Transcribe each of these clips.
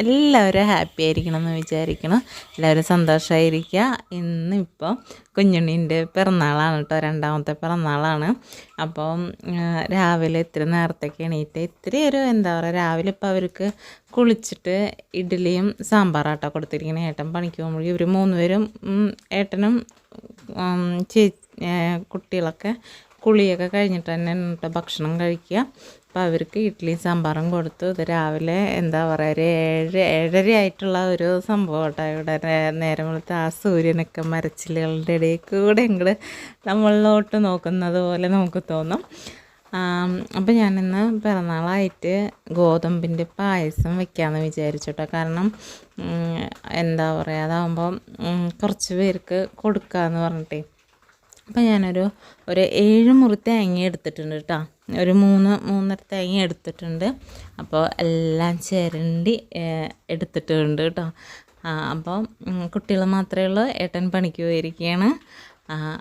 എല്ലാവരും ഹാപ്പി ആയിരിക്കണം എന്ന് വിചാരിക്കണം. എല്ലാവരും സന്തോഷമായിരിക്കുക ഇന്നിപ്പോൾ കുഞ്ഞുണ്ണീന്റെ പിറന്നാളാണ് കേട്ടോ രണ്ടാമത്തെ പിറന്നാളാണ്. അപ്പം രാവിലെ ഇത്തിരി നേരത്തേക്ക് എണീറ്റ് ഇത്തിരി ഒരു എന്താ പറയുക രാവിലെ ഇപ്പോൾ അവർക്ക് കുളിച്ചിട്ട് ഇഡ്ഡലിയും സാമ്പാറാട്ടോ കൊടുത്തിരിക്കുന്നത് ഏട്ടൻ പണിക്ക് പോകുമ്പോഴേക്കും ഇവർ മൂന്ന് പേരും ഏട്ടനും ചേ കുട്ടികളൊക്കെ കുളിയൊക്കെ കഴിഞ്ഞിട്ട് തന്നെ എന്നിട്ട് ഭക്ഷണം കഴിക്കുക. അപ്പോൾ അവർക്ക് ഇഡ്ഡലിയും സാമ്പാറും കൊടുത്തു. ഇത് രാവിലെ എന്താ പറയുക ഒരു ഏഴ് ഏഴര ആയിട്ടുള്ള ഒരു സംഭവം കേട്ടോ. ഇവിടെ നേരം വെളുത്ത് ആ സൂര്യനൊക്കെ മരച്ചിലുകളുടെ ഇടയിൽ കൂടെ ഇങ്ങോട്ട് നമ്മളിലോട്ട് നോക്കുന്നത് പോലെ നമുക്ക് തോന്നും. അപ്പോൾ ഞാനിന്ന് പിറന്നാളായിട്ട് ഗോതമ്പിന്റെ പായസം വെക്കാമെന്ന് വിചാരിച്ചു കേട്ടോ. കാരണം എന്താ പറയുക അതാകുമ്പോൾ കുറച്ച് പേർക്ക് കൊടുക്കാമെന്ന് പറഞ്ഞിട്ടേ. അപ്പം ഞാനൊരു ഒരു ഏഴ് മുറി തേങ്ങ എടുത്തിട്ടുണ്ട് കേട്ടോ ഒരു മൂന്ന് മൂന്നര തേങ്ങ എടുത്തിട്ടുണ്ട്. അപ്പോൾ എല്ലാം ചിരണ്ടി എടുത്തിട്ടുണ്ട് കേട്ടോ അപ്പോൾ കുട്ടികൾ മാത്രമേ ഉള്ളൂ. ഏട്ടൻ പണിക്ക് പോയിരിക്കുകയാണ്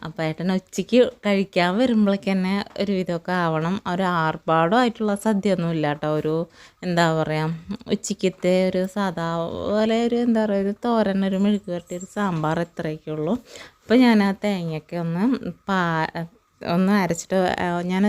അപ്പോൾ ഏട്ടൻ ഉച്ചയ്ക്ക് കഴിക്കാൻ വരുമ്പോഴേക്ക് തന്നെ ഒരു വിധമൊക്കെ ആവണം. ഒരു ആർഭാടം ആയിട്ടുള്ള സദ്യ ഒന്നും ഇല്ല കേട്ടോ ഒരു എന്താ പറയുക ഉച്ചയ്ക്കത്തെ ഒരു സാധാ പോലെ ഒരു എന്താ പറയുക ഒരു തോരൻ ഒരു മെഴുക്ക് ഒരു സാമ്പാർ ഇത്രയൊക്കെ ഉള്ളൂ. അപ്പോൾ ഞാൻ ആ തേങ്ങയൊക്കെ ഒന്ന് പാ ഒന്ന് അരച്ചിട്ട് ഞാൻ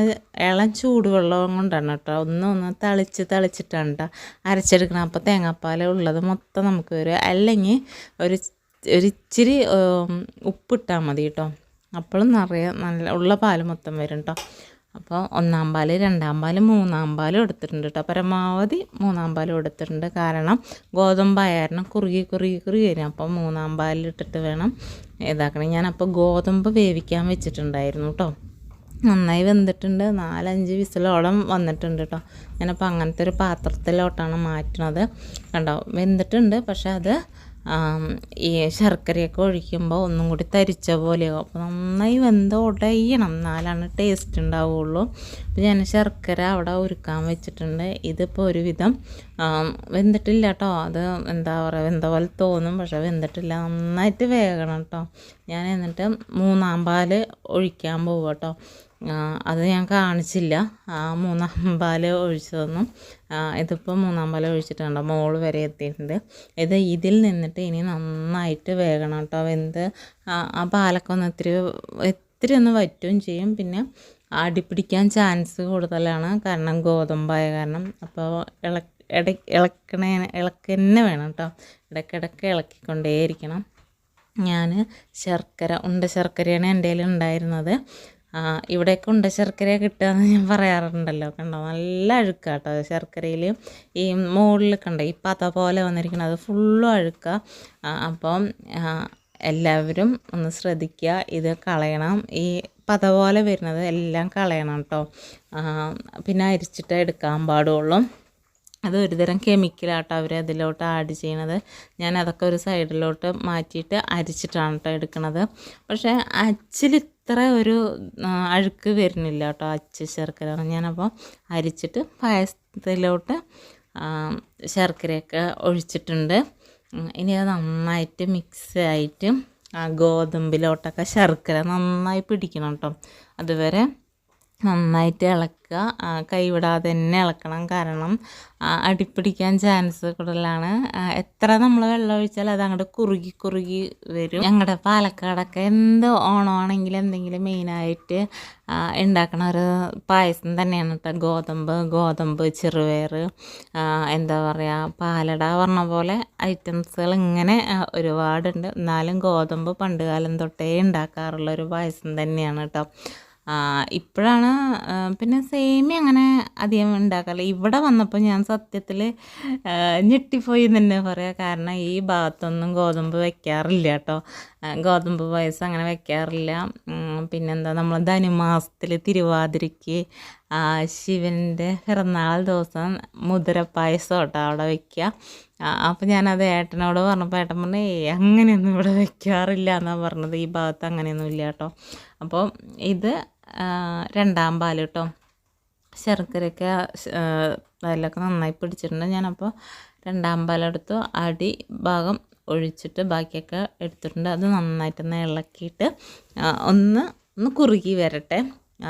ഇളം ചൂടുവെള്ളം കൊണ്ടാണ് കേട്ടോ ഒന്ന് ഒന്ന് തളിച്ച് തളിച്ചിട്ടാണ് കേട്ടോ അരച്ചെടുക്കണം അപ്പോൾ തേങ്ങാപ്പാൽ ഉള്ളത് മൊത്തം നമുക്ക് വരും അല്ലെങ്കിൽ ഒരു ഒരു ഇച്ചിരി ഉം, ഉപ്പിട്ടാൽ മതി കേട്ടോ അപ്പോഴും നിറയെ നല്ല ഉള്ള പാൽ മൊത്തം വരും കേട്ടോ അപ്പോൾ ഒന്നാം പാൽ രണ്ടാം പാൽ മൂന്നാം പാലും എടുത്തിട്ടുണ്ട് കേട്ടോ പരമാവധി മൂന്നാം പാലും എടുത്തിട്ടുണ്ട്. കാരണം ഗോതമ്പായിരുന്നു കുറുകി കുറുകി കുറുകി വരും. അപ്പോൾ മൂന്നാം പാലിലിട്ടിട്ട് വേണം ഇതാക്കണം. ഞാനപ്പോൾ ഗോതമ്പ് വേവിക്കാൻ വെച്ചിട്ടുണ്ടായിരുന്നു കേട്ടോ നന്നായി വെന്തിട്ടുണ്ട്. നാലഞ്ച് വിസിലോളം വന്നിട്ടുണ്ട് കേട്ടോ ഞാനപ്പോൾ അങ്ങനത്തെ ഒരു പാത്രത്തിലോട്ടാണ് മാറ്റണത് കണ്ടോ? വെന്തിട്ടുണ്ട്. പക്ഷേ അത് ഈ ശർക്കരയൊക്കെ ഒഴിക്കുമ്പോൾ ഒന്നും കൂടി തരിച്ച പോലെയാവും. അപ്പോൾ നന്നായി വെന്ത് ഉടയണം എന്നാലാണ് ടേസ്റ്റ് ഉണ്ടാവുള്ളൂ. അപ്പോൾ ഞാൻ ശർക്കര അവിടെ ഉരുക്കാൻ വെച്ചിട്ടുണ്ട്. ഇതിപ്പോൾ ഒരുവിധം വെന്തിട്ടില്ല കേട്ടോ അത് എന്താ പറയുക വെന്ത പോലെ തോന്നും. പക്ഷെ വെന്തിട്ടില്ല. നന്നായിട്ട് വേകണം കേട്ടോ ഞാൻ എന്നിട്ട് മൂന്നാം പാൽ ഒഴിക്കാൻ പോവുക കേട്ടോ അത് ഞാൻ കാണിച്ചില്ല. മൂന്നാം പാൽ ഒഴിച്ചതൊന്നും ഇതിപ്പോൾ മൂന്നാം പാൽ ഒഴിച്ചിട്ടുണ്ട്. മോൾ വരെ എത്തിയിട്ടുണ്ട്. ഇത് ഇതിൽ നിന്നിട്ട് ഇനി നന്നായിട്ട് വേകണം കേട്ടോ. വെന്ത് ആ പാലൊക്കെ ഒന്ന് ഇത്തിരി ഇത്തിരി ഒന്ന് വറ്റുകയും ചെയ്യും. പിന്നെ അടിപ്പിടിക്കാൻ ചാൻസ് കൂടുതലാണ്. കാരണം ഗോതമ്പായ കാരണം. അപ്പോൾ ഇള ഇട ഇളക്കണേ ഇളക്കന്നെ വേണം കേട്ടോ. ഇടയ്ക്കിടയ്ക്ക് ഇളക്കിക്കൊണ്ടേയിരിക്കണം. ഞാൻ ശർക്കര ഉണ്ട ശർക്കരയാണ് എന്റെ കയ്യിൽ ഉണ്ടായിരുന്നത്. ഇവിടെയൊക്കെ ഉണ്ട ശർക്കര കിട്ടുക എന്ന് ഞാൻ പറയാറുണ്ടല്ലോ. കണ്ടോ? നല്ല അഴുക്കാട്ടോ ശർക്കരയിൽ ഈ മുകളിൽ കണ്ടോ? ഈ പോലെ വന്നിരിക്കണം അത് ഫുള്ളും അഴുക്ക. അപ്പം എല്ലാവരും ഒന്ന് ശ്രദ്ധിക്കുക. ഇത് കളയണം. ഈ പത പോലെ വരുന്നത് എല്ലാം കളയണം കേട്ടോ. പിന്നെ അരിച്ചിട്ട് എടുക്കാൻ പാടുള്ളൂ. അത് ഒരുതരം കെമിക്കലാട്ടോ അവർ അതിലോട്ട് ആഡ് ചെയ്യണത്. ഞാൻ അതൊക്കെ ഒരു സൈഡിലോട്ട് മാറ്റിയിട്ട് അരിച്ചിട്ടാണ് കേട്ടോ എടുക്കണത്. പക്ഷേ അച്ചിൽ ഇത്ര ഒരു അഴുക്ക് വരുന്നില്ല കേട്ടോ അച്ച് ശർക്കര ഞാനപ്പോൾ അരിച്ചിട്ട് പായസത്തിലോട്ട് ശർക്കരയൊക്കെ ഒഴിച്ചിട്ടുണ്ട്. ഇനി അത് നന്നായിട്ട് മിക്സ് ആയിട്ട് ആ ഗോതമ്പിലോട്ടൊക്കെ ശർക്കര നന്നായി പിടിക്കണം കേട്ടോ അതുവരെ നന്നായിട്ട് ഇളക്കുക. കൈവിടാതെ തന്നെ ഇളക്കണം. കാരണം അടിപ്പിടിക്കാൻ ചാൻസ് കൂടുതലാണ്. എത്ര നമ്മൾ വെള്ളം ഒഴിച്ചാൽ അത് അങ്ങോട്ട് കുറുകി കുറുകി വരും. ഞങ്ങളുടെ പാലക്കാടൊക്കെ എന്ത് ഓണമാണെങ്കിലും എന്തെങ്കിലും മെയിനായിട്ട് ഉണ്ടാക്കണ ഒരു പായസം തന്നെയാണ് കേട്ടോ ഗോതമ്പ് ഗോതമ്പ് ചെറുപയർ എന്താ പറയുക പാലട പറഞ്ഞ പോലെ ഐറ്റംസുകൾ ഇങ്ങനെ ഒരുപാടുണ്ട്. എന്നാലും ഗോതമ്പ് പണ്ട് കാലം തൊട്ടേ ഉണ്ടാക്കാറുള്ള ഒരു പായസം തന്നെയാണ് കേട്ടോ ഇപ്പോഴാണ് പിന്നെ സേമിയ അങ്ങനെ അധികം ഉണ്ടാക്കാറില്ല. ഇവിടെ വന്നപ്പോൾ ഞാൻ സത്യത്തിൽ ഞെട്ടിപ്പോയി തന്നെ പറയാം. കാരണം ഈ ഭാഗത്തൊന്നും ഗോതമ്പ് വെക്കാറില്ല കേട്ടോ. ഗോതമ്പ് പായസം അങ്ങനെ വെക്കാറില്ല. പിന്നെന്താ നമ്മൾ ധനുമാസത്തിൽ തിരുവാതിരയ്ക്ക് ശിവന്റെ പിറന്നാൾ ദിവസം മുതിര പായസം കേട്ടോ അവിടെ വയ്ക്കുക അപ്പോൾ ഞാനത് ഏട്ടനോട് പറഞ്ഞപ്പോൾ ഏട്ടൻ പറഞ്ഞു ഏ അങ്ങനെയൊന്നും ഇവിടെ വെക്കാറില്ല എന്നാണ് പറഞ്ഞത്. ഈ ഭാഗത്ത് അങ്ങനെയൊന്നും ഇല്ല കേട്ടോ. അപ്പോൾ ഇത് രണ്ടാം പാൽ കേട്ടോ ശർക്കരയൊക്കെ അതിലൊക്കെ നന്നായി പിടിച്ചിട്ടുണ്ട്. ഞാനപ്പോൾ രണ്ടാം പാലെടുത്തു അടി ഭാഗം ഒഴിച്ചിട്ട് ബാക്കിയൊക്കെ എടുത്തിട്ടുണ്ട്. അത് നന്നായിട്ടൊന്ന് ഇളക്കിയിട്ട് ഒന്ന് ഒന്ന് കുറുകി വരട്ടെ.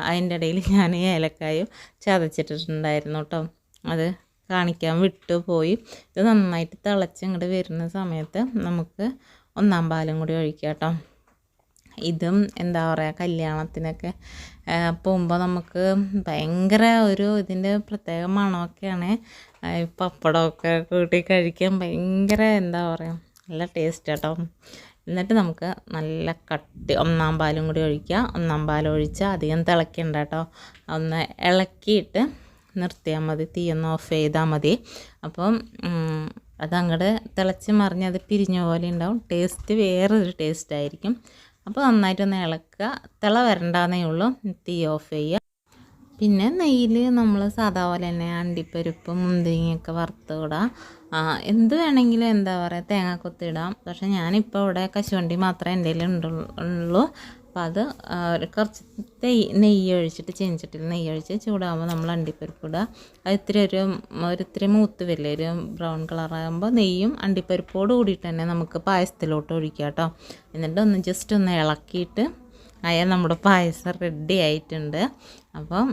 അതിന്റെ ഇടയിൽ ഞാൻ ഏലക്കായും ചതച്ചിട്ടിട്ടുണ്ടായിരുന്നു കേട്ടോ അത് കാണിക്കാൻ വിട്ടു പോയി. ഇത് നന്നായിട്ട് തിളച്ച് ഇങ്ങോട്ട് വരുന്ന സമയത്ത് നമുക്ക് ഒന്നാം പാലും കൂടി ഒഴിക്കാം കേട്ടോ ഇതും എന്താ പറയുക കല്യാണത്തിനൊക്കെ പോകുമ്പോൾ നമുക്ക് ഭയങ്കര ഒരു ഇതിന്റെ പ്രത്യേക മണമൊക്കെയാണ്. പപ്പടമൊക്കെ കൂട്ടി കഴിക്കാൻ ഭയങ്കര എന്താ പറയുക നല്ല ടേസ്റ്റ് കേട്ടോ എന്നിട്ട് നമുക്ക് നല്ല കട്ടി ഒന്നാം പാലും കൂടി ഒഴിക്കുക. ഒന്നാം പാൽ ഒഴിച്ചാൽ അധികം തിളയ്ക്കണ്ട കേട്ടോ. ഒന്ന് ഇളക്കിയിട്ട് നിർത്തിയാൽ മതി തീയൊന്ന് ഓഫ് ചെയ്താൽ മതി. അപ്പം അതങ്ങോട്ട് തിളച്ച് മറിഞ്ഞ് അത് പിരിഞ്ഞ പോലെ ഉണ്ടാവും. ടേസ്റ്റ് വേറൊരു ടേസ്റ്റ് ആയിരിക്കും. അപ്പോൾ നന്നായിട്ടൊന്ന് ഇളക്കുക. തിള വരണ്ടാന്നേ ഉള്ളൂ. തീ ഓഫ് ചെയ്യുക. പിന്നെ നെയ്യിൽ നമ്മൾ സാധാ പോലെ തന്നെ അണ്ടിപ്പരിപ്പ് മുന്തിരിങ്ങയൊക്കെ വറുത്ത് ഇടാം. ആ, എന്ത് വേണമെങ്കിലും എന്താ പറയുക തേങ്ങ കൊത്തിടാം പക്ഷേ ഞാനിപ്പോൾ ഇവിടെ കശുവണ്ടി മാത്രമേ എന്റെ ഉണ്ടുള്ളൂ. അപ്പോൾ അത് കുറച്ച് നെയ്യ് ഒഴിച്ചിട്ട് ചീനിച്ചട്ടിൽ നെയ്യ് ഒഴിച്ച് ചൂടാകുമ്പോൾ നമ്മൾ അണ്ടിപ്പരിപ്പ് ഇടുക. അത് ഇത്തിരി ഒരു ഒരു ഇത്തിരി മൂത്ത് വരില്ലേ ഒരു ബ്രൗൺ കളറാകുമ്പോൾ നെയ്യും അണ്ടിപ്പരിപ്പോട് കൂടിയിട്ട് തന്നെ നമുക്ക് പായസത്തിലോട്ട് ഒഴിക്കുക കേട്ടോ. എന്നിട്ട് ഒന്ന് ജസ്റ്റ് ഒന്ന് ഇളക്കിയിട്ട് അയാൾ നമ്മുടെ പായസം റെഡി ആയിട്ടുണ്ട്. അപ്പം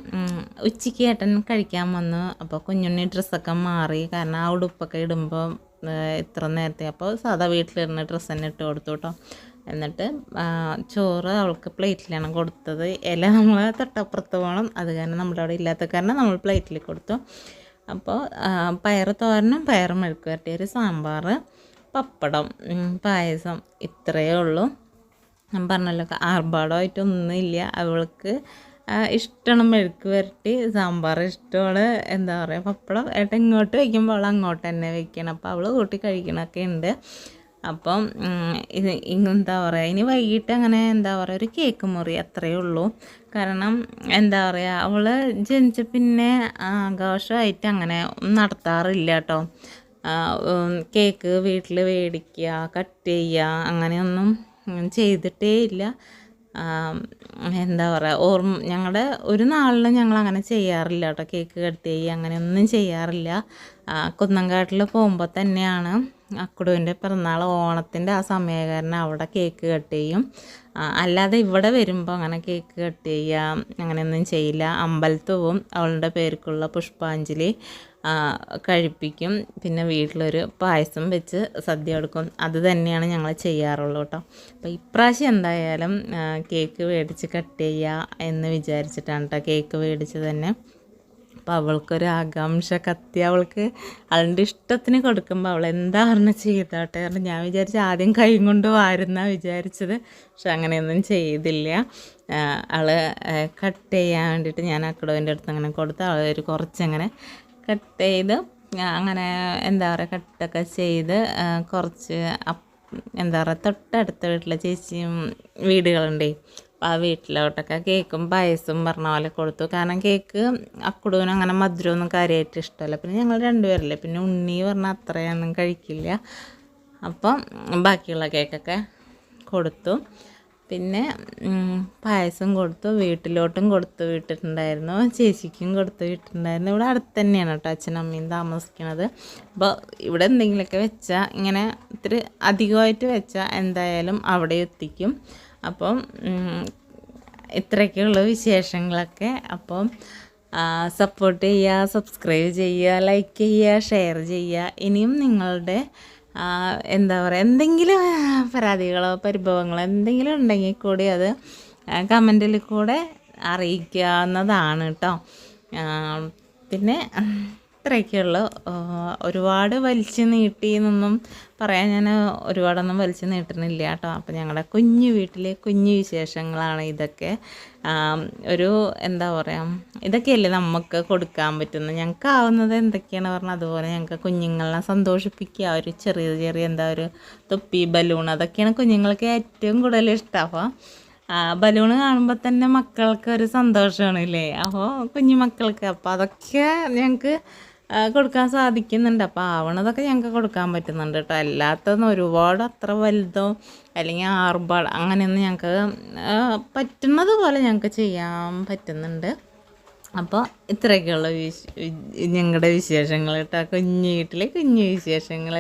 ഉച്ചയ്ക്ക് ഏട്ടൻ കഴിക്കാൻ വന്നു. അപ്പോൾ കുഞ്ഞുണ്ണി ഡ്രസ്സൊക്കെ മാറി. കാരണം ആ ഉടുപ്പൊക്കെ ഇടുമ്പോൾ ഇത്ര നേരത്തെ. അപ്പോൾ സാധാ വീട്ടിലിരുന്ന് ഡ്രസ്സ് തന്നെ ഇട്ട് കൊടുത്തു കേട്ടോ. എന്നിട്ട് ചോറ് അവൾക്ക് പ്ലേറ്റിലാണ് കൊടുത്തത്. ഇല നമ്മൾ തൊട്ടപ്പുറത്ത് പോകണം. അത് കാരണം നമ്മുടെ അവിടെ ഇല്ലാത്ത കാരണം നമ്മൾ പ്ലേറ്റിൽ കൊടുത്തു. അപ്പോൾ പയർ തോരനും പയർ മെഴുക്ക് വരട്ടിയ ഒരു സാമ്പാർ പപ്പടം പായസം ഇത്രയേ ഉള്ളൂ. ഞാൻ പറഞ്ഞല്ലോ ആർഭാടമായിട്ടൊന്നുമില്ല. അവൾക്ക് ഇഷ്ടമാണ് മെഴുക്ക് വരട്ടി സാമ്പാർ ഇഷ്ടമാണ്. എന്താ പറയുക പപ്പടം ഏട്ടൻ ഇങ്ങോട്ട് വയ്ക്കുമ്പോൾ അവൾ അങ്ങോട്ട് തന്നെ വയ്ക്കണം. അപ്പോൾ അവൾ കൂട്ടി കഴിക്കണമൊക്കെ ഉണ്ട്. അപ്പം ഇത് എന്താ പറയുക ഇനി വൈകിട്ട് അങ്ങനെ എന്താ പറയുക ഒരു കേക്ക് മുറി അത്രയേ ഉള്ളൂ. കാരണം എന്താ പറയുക അവൾ ജനിച്ച പിന്നെ ആഘോഷമായിട്ട് അങ്ങനെ നടത്താറില്ല കേട്ടോ കേക്ക് വീട്ടിൽ മേടിക്കുക കട്ട് ചെയ്യുക അങ്ങനെയൊന്നും ചെയ്തിട്ടേ ഇല്ല. എന്താ പറയുക ഓർമ്മ ഞങ്ങളുടെ ഒരു നാളിലും ഞങ്ങൾ അങ്ങനെ ചെയ്യാറില്ല കേട്ടോ കേക്ക് കട്ട് ചെയ്യുക അങ്ങനെയൊന്നും ചെയ്യാറില്ല. കുന്നംകാട്ടിൽ പോകുമ്പോൾ തന്നെയാണ് അക്കുടുവിന്റെ പിറന്നാൾ ഓണത്തിന്റെ ആ സമയകാരന് അവിടെ കേക്ക് കട്ട് ചെയ്യും. അല്ലാതെ ഇവിടെ വരുമ്പോൾ അങ്ങനെ കേക്ക് കട്ട് ചെയ്യുക അങ്ങനെയൊന്നും ചെയ്യില്ല. അമ്പലത്ത് പോവും അവളുടെ പേർക്കുള്ള പുഷ്പാഞ്ജലി കഴിപ്പിക്കും. പിന്നെ വീട്ടിലൊരു പായസം വെച്ച് സദ്യ കൊടുക്കും. അത് തന്നെയാണ് ഞങ്ങൾ ചെയ്യാറുള്ളൂ കേട്ടോ അപ്പോൾ ഇപ്രാവശ്യം എന്തായാലും കേക്ക് മേടിച്ച് കട്ട് ചെയ്യുക എന്ന് വിചാരിച്ചിട്ടാണ് കേട്ടോ കേക്ക് മേടിച്ച് തന്നെ. അപ്പോൾ അവൾക്കൊരു ആകാംക്ഷ കത്തി അവൾക്ക് അവളുടെ ഇഷ്ടത്തിന് കൊടുക്കുമ്പോൾ അവൾ എന്താ പറഞ്ഞ ചെയ്തോട്ടെ കാരണം ഞാൻ വിചാരിച്ച ആദ്യം കൈ കൊണ്ട് വാരുന്ന വിചാരിച്ചത്. പക്ഷെ അങ്ങനെയൊന്നും ചെയ്തില്ല. അവൾ കട്ട് ചെയ്യാൻ വേണ്ടിയിട്ട് ഞാൻ അക്കടവിന്റെ അടുത്ത് അങ്ങനെ കൊടുത്ത് അവൾ ഒരു കുറച്ചങ്ങനെ കട്ട് ചെയ്ത് അങ്ങനെ എന്താ പറയുക കട്ടൊക്കെ ചെയ്ത് കുറച്ച് അപ്പ് എന്താ പറയുക തൊട്ടടുത്ത വീട്ടിലെ ചേച്ചിയും വീടുകളുണ്ടേ ആ വീട്ടിലോട്ടൊക്കെ കേക്കും പായസം പറഞ്ഞ പോലെ കൊടുത്തു. കാരണം കേക്ക് അക്കുടുവിന് അങ്ങനെ മധുരമൊന്നും കാര്യമായിട്ട് ഇഷ്ടമല്ല. പിന്നെ ഞങ്ങൾ രണ്ടുപേരല്ലേ. പിന്നെ ഉണ്ണി പറഞ്ഞാൽ അത്രയൊന്നും കഴിക്കില്ല. അപ്പം ബാക്കിയുള്ള കേക്കൊക്കെ കൊടുത്തു. പിന്നെ പായസം കൊടുത്തു. വീട്ടിലോട്ടും കൊടുത്തു വിട്ടിട്ടുണ്ടായിരുന്നു. ചേച്ചിക്കും കൊടുത്തു വിട്ടിട്ടുണ്ടായിരുന്നു. ഇവിടെ അടുത്ത് തന്നെയാണ് കേട്ടോ അച്ഛനും അമ്മയും താമസിക്കുന്നത് അപ്പോൾ ഇവിടെ എന്തെങ്കിലുമൊക്കെ വെച്ചാൽ ഇങ്ങനെ ഇത്തിരി അധികമായിട്ട് വെച്ചാൽ എന്തായാലും അവിടെ എത്തിക്കും. അപ്പം ഇത്രയൊക്കെയുള്ള വിശേഷങ്ങളൊക്കെ. അപ്പം സപ്പോർട്ട് ചെയ്യുക സബ്സ്ക്രൈബ് ചെയ്യുക ലൈക്ക് ചെയ്യുക ഷെയർ ചെയ്യുക. ഇനിയും നിങ്ങളുടെ എന്താ പറയുക എന്തെങ്കിലും പരാതികളോ പരിഭവങ്ങളോ എന്തെങ്കിലും ഉണ്ടെങ്കിൽ കൂടി അത് കമന്റിൽ കൂടെ അറിയിക്കാവുന്നതാണ് കേട്ടോ പിന്നെ ഇത്രയൊക്കെയുള്ളൂ ആ, ഒരുപാട് വലിച്ചു നീട്ടി എന്നൊന്നും പറയാൻ ഞാൻ ഒരുപാടൊന്നും വലിച്ചു നീട്ടുന്നില്ല കേട്ടോ. അപ്പോൾ ഞങ്ങളുടെ കുഞ്ഞു വീട്ടിലെ കുഞ്ഞു വിശേഷങ്ങളാണ് ഇതൊക്കെ. ഒരു എന്താ പറയുക ഇതൊക്കെയല്ലേ നമുക്ക് കൊടുക്കാൻ പറ്റുന്നത്. ഞങ്ങൾക്ക് ആവുന്നത് എന്തൊക്കെയാണ് പറഞ്ഞാൽ അതുപോലെ ഞങ്ങൾക്ക് കുഞ്ഞുങ്ങളെ സന്തോഷിപ്പിക്കുക. ഒരു ചെറിയ ചെറിയ എന്താ ഒരു തൊപ്പി ബലൂൺ അതൊക്കെയാണ് കുഞ്ഞുങ്ങൾക്ക് ഏറ്റവും കൂടുതൽ ഇഷ്ടം. അപ്പോൾ ബലൂൺ കാണുമ്പോൾ തന്നെ മക്കൾക്ക് ഒരു സന്തോഷമാണ് ഇല്ലേ? അപ്പോൾ കുഞ്ഞു മക്കൾക്ക് അപ്പോൾ അതൊക്കെ ഞങ്ങൾക്ക് കൊടുക്കാൻ സാധിക്കുന്നുണ്ട്. അപ്പോൾ ആവണതൊക്കെ ഞങ്ങൾക്ക് കൊടുക്കാൻ പറ്റുന്നുണ്ട് കേട്ടോ അല്ലാത്തതൊന്നും ഒരുപാട് അത്ര വലുതോ അല്ലെങ്കിൽ ആർഭാട് അങ്ങനെയൊന്നും ഞങ്ങൾക്ക് പറ്റുന്നത് പോലെ ഞങ്ങൾക്ക് ചെയ്യാൻ പറ്റുന്നുണ്ട്. അപ്പോൾ ഇത്രയൊക്കെയുള്ള വിശ് ഞങ്ങളുടെ വിശേഷങ്ങൾ കേട്ടോ കുഞ്ഞു വീട്ടിലെ കുഞ്ഞു വിശേഷങ്ങൾ.